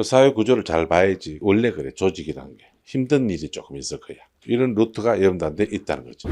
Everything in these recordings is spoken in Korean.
그 사회 구조를 잘 봐야지 원래 그래 조직이라는 게 힘든 일이 조금 있을 거야. 이런 루트가 여러분들한테 있다는 거죠.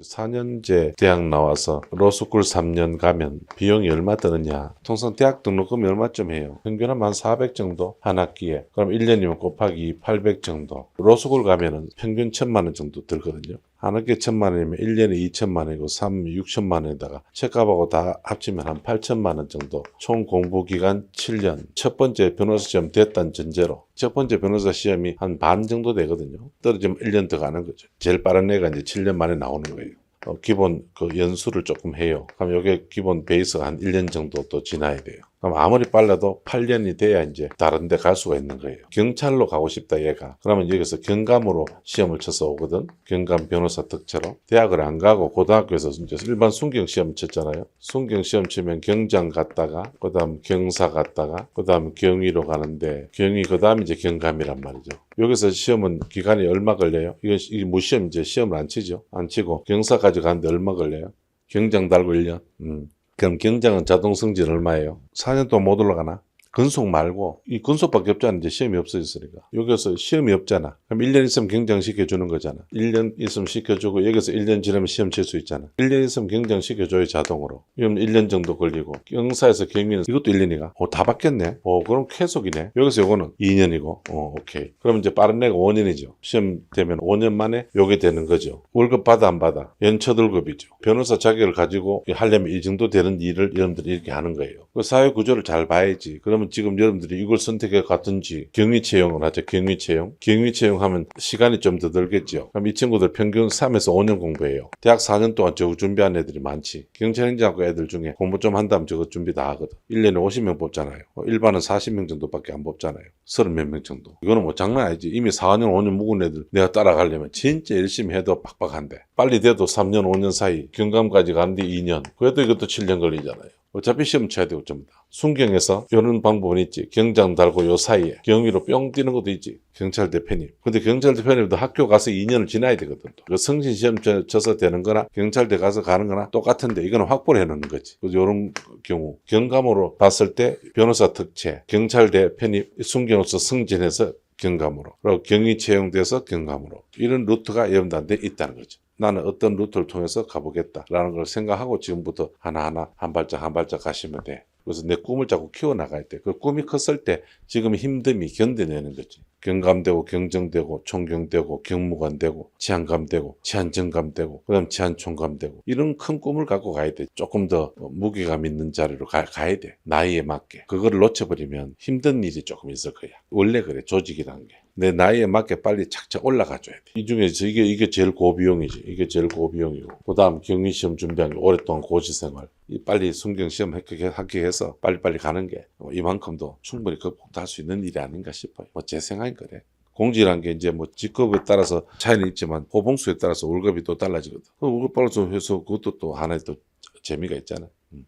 4년제 대학 나와서 로스쿨 3년 가면 비용이 얼마 드느냐? 통상 대학 등록금이 얼마쯤 해요? 평균 한400 정도 한 학기에. 그럼 1년이면 곱하기 800 정도. 로스쿨 가면은 평균 1000만 원 정도 들거든요. 한 학기에 1000만 원이면 1년에 2천만 원이고 3, 6천만 원에다가 책값하고 다 합치면 한 8천만 원 정도. 총 공부 기간 7년. 첫 번째 변호사 시험 됐다는 전제로 첫 번째 변호사 시험이 한 반 정도 되거든요. 떨어지면 1년 더 가는 거죠. 제일 빠른 애가 이제 7년 만에 나오는 거예요. 어, 기본 그 연수를 조금 해요. 그럼 이게 기본 베이스가 한 1년 정도 또 지나야 돼요. 그럼 아무리 빨라도 8년이 돼야 이제 다른 데 갈 수가 있는 거예요. 경찰로 가고 싶다 얘가. 그러면 여기서 경감으로 시험을 쳐서 오거든. 경감 변호사 특채로. 대학을 안 가고 고등학교에서 이제 일반 순경 시험 쳤잖아요. 순경 시험 치면 경장 갔다가 그다음 경사 갔다가 그다음 경위로 가는데 경위 그다음 이제 경감이란 말이죠. 여기서 시험은 기간이 얼마 걸려요? 이건 이 무시험 이제 시험을 안 치죠. 안 치고 경사까지 가는데 얼마 걸려요? 경장 달고 1년. 음. 그럼 경장은 자동 승진 얼마예요? 4년 동안 못 올라가나? 근속 말고 이 근속밖에 없잖아. 이제 시험이 없어졌으니까. 여기서 시험이 없잖아. 그럼 1년 있으면 경장 시켜주는 거잖아. 1년 있으면 시켜주고 여기서 1년 지나면 시험 칠 수 있잖아. 1년 있으면 경장 시켜줘요 자동으로. 그럼 1년 정도 걸리고. 경사에서 경위는 이것도 1년이가? 어, 다 바뀌었네. 어 그럼 계속이네. 여기서 요거는 2년이고. 어 오케이. 그럼 이제 빠른 애가 5년이죠. 시험 되면 5년 만에 요게 되는 거죠. 월급 받아 안 받아? 연처들급이죠. 변호사 자격을 가지고 하려면 이 정도 되는 일을 여러분들이 이렇게 하는 거예요. 그 사회 구조를 잘 봐야지. 그러면 지금 여러분들이 이걸 선택해 갔든지 경위 채용을 하죠 경위 채용. 경위 채용하면 시간이 좀 더 들겠죠. 그럼 이 친구들 평균 3에서 5년 공부해요. 대학 4년 동안 저거 준비한 애들이 많지. 경찰행정학과 애들 중에 공부 좀 한다면 저거 준비 다 하거든. 1년에 50명 뽑잖아요. 어, 일반은 40명 정도밖에 안 뽑잖아요. 30몇 명 정도. 이거는 뭐 장난 아니지. 이미 4년 5년 묵은 애들 내가 따라가려면 진짜 열심히 해도 빡빡한데 빨리 돼도 3년 5년 사이 경감까지 가는데 2년 그래도 이것도 7년 걸리잖아요 어차피 시험 쳐야 되고 전부 다. 순경에서 이런 방법은 있지. 경장 달고 요 사이에 경위로 뿅 뛰는 것도 있지. 경찰 대표님. 근데 경찰 대표님도 학교 가서 2년을 지나야 되거든. 또. 그 성신 시험 쳐- 쳐서 되는 거나 경찰대 가서 가는 거나 똑같은데 이거는 확보를 해놓는 거지. 그래서 이런 경우 경감으로 봤을 때 변호사 특채, 경찰대 편입, 순경으로서 승진해서 경감으로, 그리고 경위 채용돼서 경감으로 이런 루트가 여러분들한테 있다는 거죠. 나는 어떤 루트를 통해서 가보겠다라는 걸 생각하고 지금부터 하나하나 한 발짝 한 발짝 가시면 돼. 그래서 내 꿈을 자꾸 키워나가야 돼. 그 꿈이 컸을 때 지금 힘듦이 견뎌내는 거지. 경감되고 경정되고 총경되고 경무관되고 치안감되고 치안정감되고 그다음 치안총감되고 이런 큰 꿈을 갖고 가야 돼. 조금 더 무게감 있는 자리로 가, 가야 돼. 나이에 맞게. 그거를 놓쳐버리면 힘든 일이 조금 있을 거야. 원래 그래 조직이라는 게. 내 나이에 맞게 빨리 착착 올라가 줘야 돼. 이 중에서 이게 이게 제일 고비용이지. 이게 제일 고비용이고. 그 다음 경위 시험 준비한 게 오랫동안 고시 생활. 이 빨리 순경 시험 합격해- 합격해서 빨리빨리 가는 게 어, 이만큼도 충분히 극복도 할 수 있는 일이 아닌가 싶어요. 뭐 제 생각은 그래. 공지란 게 이제 뭐 직급에 따라서 차이는 있지만 호봉수에 따라서 월급이 또 달라지거든. 그 월급 빨라서 해서 그것도 또 하나의 또 재미가 있잖아. 음.